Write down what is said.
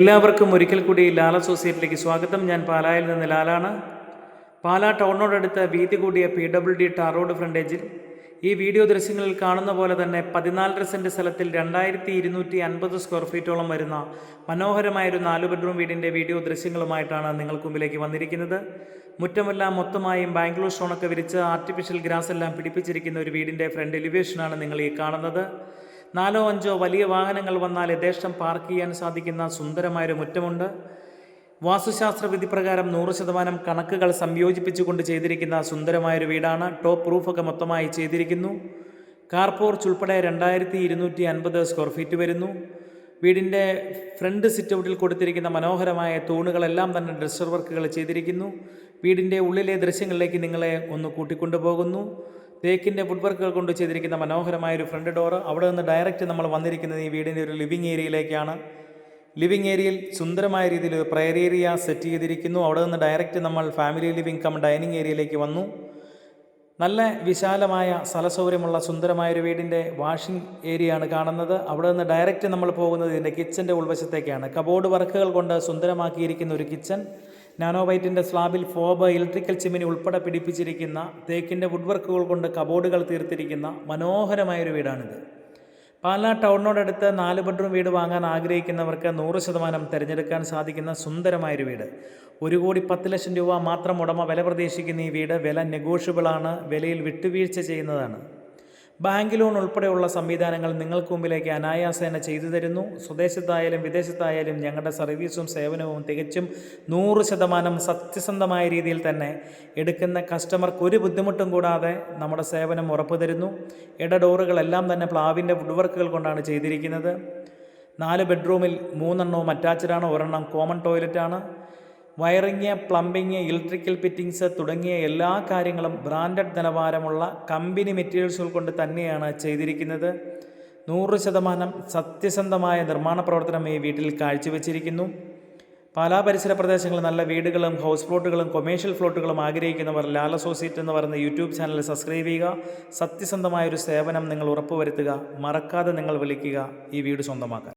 എല്ലാവർക്കും ഒരിക്കൽ കൂടി ലാല സൊസൈറ്റിയിലേക്ക് സ്വാഗതം. ഞാൻ പാലായിൽ നിന്ന് ലാലാണ്. പാലാ ടൗണിനോടടുത്ത് വീതി കൂടിയ P W D tar road ഫ്രണ്ടേജിൽ ഈ വീഡിയോ ദൃശ്യങ്ങളിൽ കാണുന്ന പോലെ തന്നെ പതിനാലര സെന്റ് സ്ഥലത്തിൽ രണ്ടായിരത്തി ഇരുന്നൂറ്റി അൻപത് സ്ക്വയർ ഫീറ്റോളം വരുന്ന മനോഹരമായൊരു നാല് ബെഡ്റൂം വീടിന്റെ വീഡിയോ ദൃശ്യങ്ങളുമായിട്ടാണ് നിങ്ങൾക്ക് മുമ്പിലേക്ക് വന്നിരിക്കുന്നത്. മുറ്റമെല്ലാം മൊത്തമായും ബാംഗ്ലൂർ സ്റ്റോണൊക്കെ വിരിച്ച് ആർട്ടിഫിഷ്യൽ ഗ്രാസ് എല്ലാം പിടിപ്പിച്ചിരിക്കുന്ന ഒരു വീടിന്റെ ഫ്രണ്ട് എലിവേഷനാണ് നിങ്ങൾ ഈ കാണുന്നത്. നാലോ അഞ്ചോ വലിയ വാഹനങ്ങൾ വന്നാൽ യഥേഷ്ടം പാർക്ക് ചെയ്യാൻ സാധിക്കുന്ന സുന്ദരമായൊരു മുറ്റമുണ്ട്. വാസ്തുശാസ്ത്ര വിധി പ്രകാരം നൂറ് ശതമാനം കണക്കുകൾ സംയോജിപ്പിച്ചുകൊണ്ട് ചെയ്തിരിക്കുന്ന സുന്ദരമായൊരു വീടാണ്. ടോപ്പ് റൂഫൊക്കെ മൊത്തമായി ചെയ്തിരിക്കുന്നു. കാർ പോർച്ച് ഉൾപ്പെടെ രണ്ടായിരത്തി ഇരുന്നൂറ്റി അൻപത് സ്ക്വയർ ഫീറ്റ് വരുന്നു. വീടിന്റെ ഫ്രണ്ട് സിറ്റൗട്ടിൽ കൊടുത്തിരിക്കുന്ന മനോഹരമായ തൂണുകളെല്ലാം തന്നെ ഡ്രസ്സർ വർക്കുകൾ ചെയ്തിരിക്കുന്നു. വീടിന്റെ ഉള്ളിലെ ദൃശ്യങ്ങളിലേക്ക് നിങ്ങളെ ഒന്ന് കൂട്ടിക്കൊണ്ടുപോകുന്നു. തേക്കിന്റെ വുഡ് വർക്കുകൾ കൊണ്ട് ചെയ്തിരിക്കുന്ന മനോഹരമായ ഒരു ഫ്രണ്ട് ഡോറ് അവിടെ നിന്ന് ഡയറക്റ്റ് നമ്മൾ വന്നിരിക്കുന്നത് ഈ വീടിന്റെ ഒരു ലിവിങ് ഏരിയയിലേക്കാണ് ലിവിങ് ഏരിയയിൽ സുന്ദരമായ രീതിയിൽ ഒരു പ്രയർ ഏരിയ സെറ്റ് ചെയ്തിരിക്കുന്നു. അവിടെ നിന്ന് ഡയറക്റ്റ് നമ്മൾ ഫാമിലി ലിവിങ് കം ഡൈനിങ് ഏരിയയിലേക്ക് വന്നു. നല്ല വിശാലമായ സ്ഥലസൗകര്യമുള്ള സുന്ദരമായ ഒരു വീടിന്റെ വാഷിംഗ് ഏരിയ ആണ് കാണുന്നത്. അവിടെ നിന്ന് ഡയറക്റ്റ് നമ്മൾ പോകുന്നത് ഇതിന്റെ കിച്ചന്റെ ഉൾവശത്തേക്കാണ്. കബോർഡ് വർക്കുകൾ കൊണ്ട് സുന്ദരമാക്കിയിരിക്കുന്ന ഒരു കിച്ചൺ നാനോ വൈറ്റിന്റെ സ്ലാബിൽ ഫോബ് ഇലക്ട്രിക്കൽ ചിമ്മിനി ഉൾപ്പെടെ പിടിപ്പിച്ചിരിക്കുന്ന തേക്കിന്റെ വുഡ് വർക്കുകൾ കൊണ്ട് കബോർഡുകൾ തീർത്തിരിക്കുന്ന മനോഹരമായൊരു വീടാണിത്. പാലാ ടൗണിനോടടുത്ത് നാല് ബെഡ്റൂം വീട് വാങ്ങാൻ ആഗ്രഹിക്കുന്നവർക്ക് നൂറ് ശതമാനം തിരഞ്ഞെടുക്കാൻ സാധിക്കുന്ന സുന്ദരമായൊരു വീട്. ഒരു കോടി പത്ത് ലക്ഷം രൂപ മാത്രം ഉടമ വില പ്രതീക്ഷിക്കുന്ന ഈ വീട് വില നെഗോഷ്യബിളാണ് വിലയിൽ വിട്ടുവീഴ്ച ചെയ്യുന്നതാണ്. ബാങ്ക് ലോൺ ഉൾപ്പെടെയുള്ള സംവിധാനങ്ങൾ നിങ്ങൾക്ക് മുമ്പിലേക്ക് അനായാസേന ചെയ്തു തരുന്നു. സ്വദേശത്തായാലും വിദേശത്തായാലും ഞങ്ങളുടെ സർവീസും സേവനവും തികച്ചും നൂറ് ശതമാനം സത്യസന്ധമായ രീതിയിൽ തന്നെ എടുക്കുന്ന കസ്റ്റമർക്ക് ഒരു ബുദ്ധിമുട്ടും കൂടാതെ നമ്മുടെ സേവനം ഉറപ്പു തരുന്നു. ഇട ഡോറുകളെല്ലാം തന്നെ പ്ലാവിന്റെ വുഡ് വർക്കുകൾ കൊണ്ടാണ് ചെയ്തിരിക്കുന്നത്. നാല് ബെഡ്റൂമിൽ മൂന്നെണ്ണവും അറ്റാച്ച്ഡാണ് ഒരെണ്ണം കോമൺ ടോയ്ലറ്റാണ്. വയറിങ് പ്ലംബിങ് ഇലക്ട്രിക്കൽ ഫിറ്റിങ്സ് തുടങ്ങിയ എല്ലാ കാര്യങ്ങളും ബ്രാൻഡഡ് നിലവാരമുള്ള കമ്പനി മെറ്റീരിയൽസുകൾ കൊണ്ട് തന്നെയാണ് ചെയ്തിരിക്കുന്നത്. നൂറ് ശതമാനം സത്യസന്ധമായ നിർമ്മാണ പ്രവർത്തനം ഈ വീട്ടിൽ കാഴ്ചവെച്ചിരിക്കുന്നു. പാലാ പരിസര പ്രദേശങ്ങളിൽ നല്ല വീടുകളും ഹൗസ് പ്ലോട്ടുകളും കൊമേഴ്ഷ്യൽ ഫ്ലോട്ടുകളും ആഗ്രഹിക്കുന്നവർ ലാൽ അസോസിയേറ്റ് എന്ന് പറയുന്ന യൂട്യൂബ് ചാനൽ സബ്സ്ക്രൈബ് ചെയ്യുക. സത്യസന്ധമായ ഒരു സേവനം നിങ്ങൾ ഉറപ്പുവരുത്തുക. മറക്കാതെ നിങ്ങൾ വിളിക്കുക. ഈ വീട് സ്വന്തമാക്കാൻ.